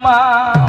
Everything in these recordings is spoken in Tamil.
அம்மா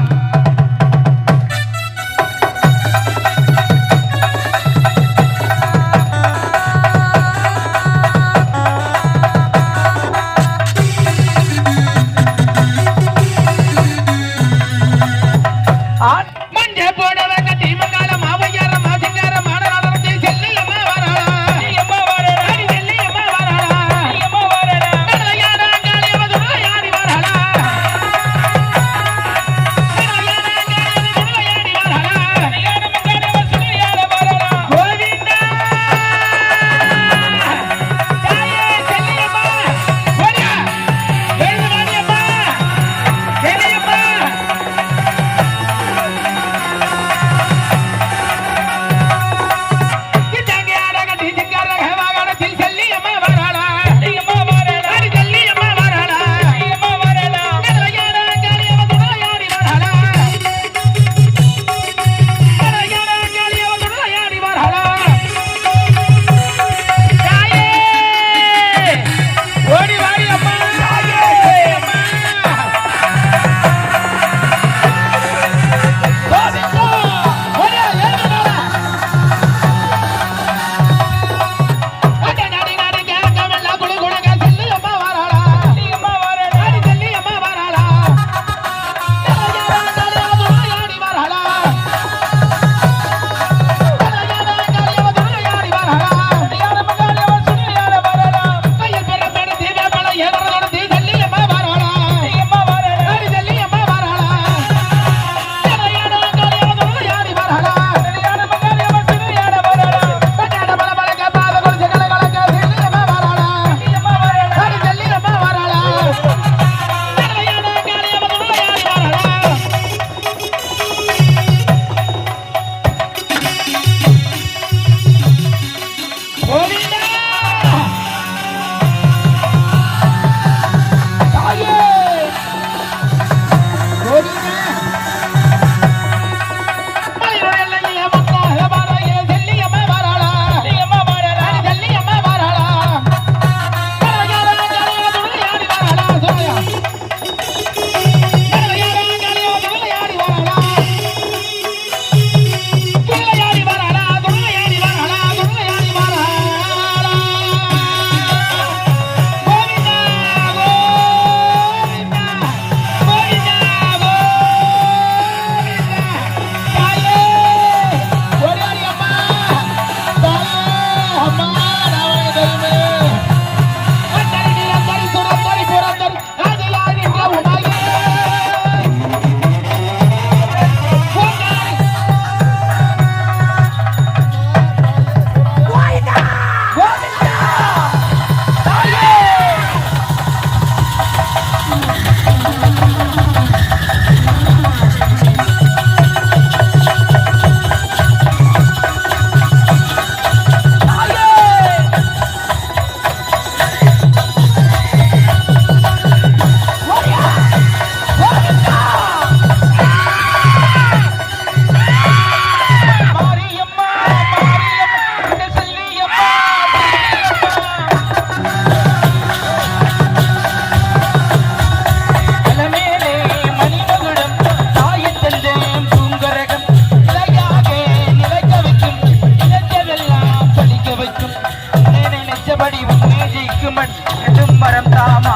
நினைச்சபடி உன்னே ஜெயிக்குமன் நெடும் மரம் தாமா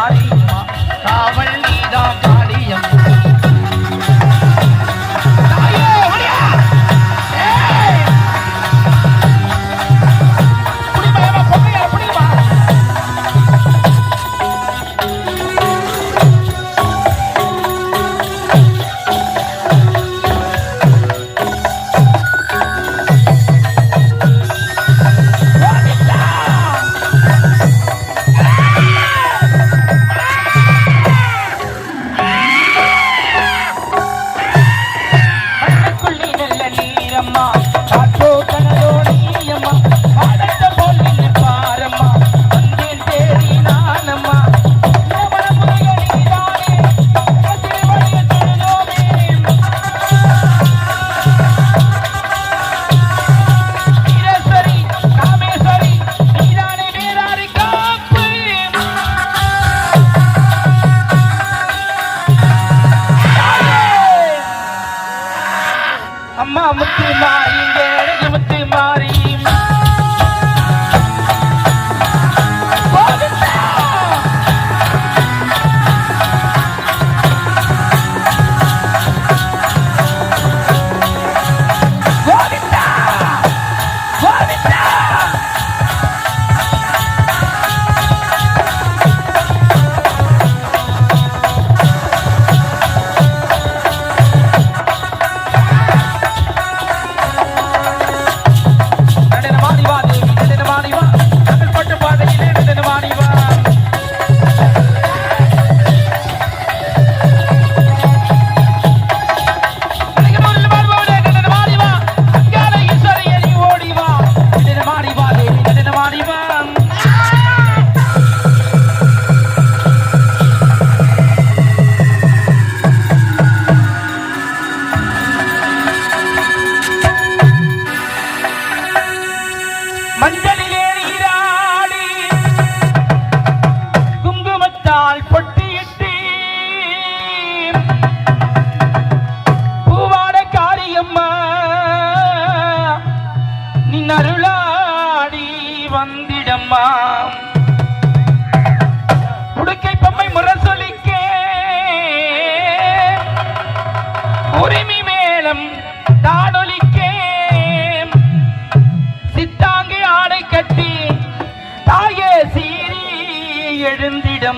அறிந்த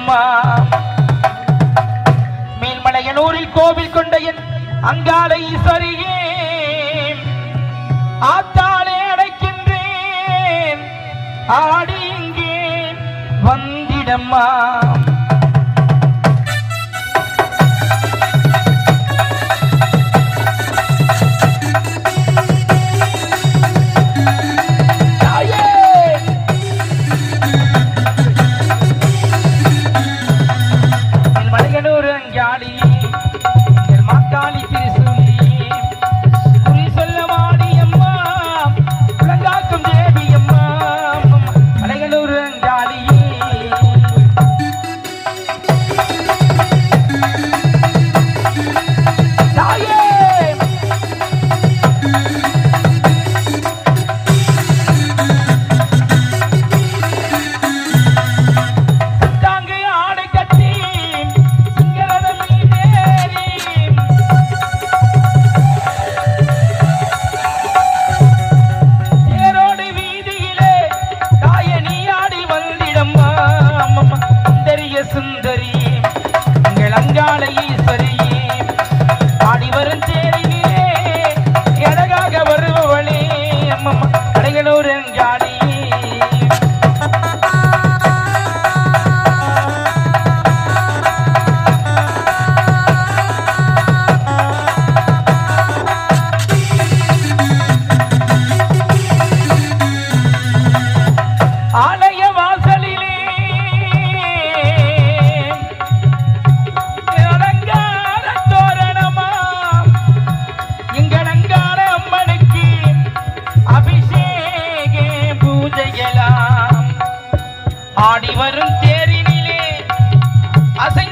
அம்மா. மேல்மலையனூரில் கோவில் கொண்ட என் அங்காலை சரியே ஆத்தாலே அடைக்கின்றேன். ஆடி இங்கே வந்திடம்மா. ஆடி வரும் தேரினிலே அசை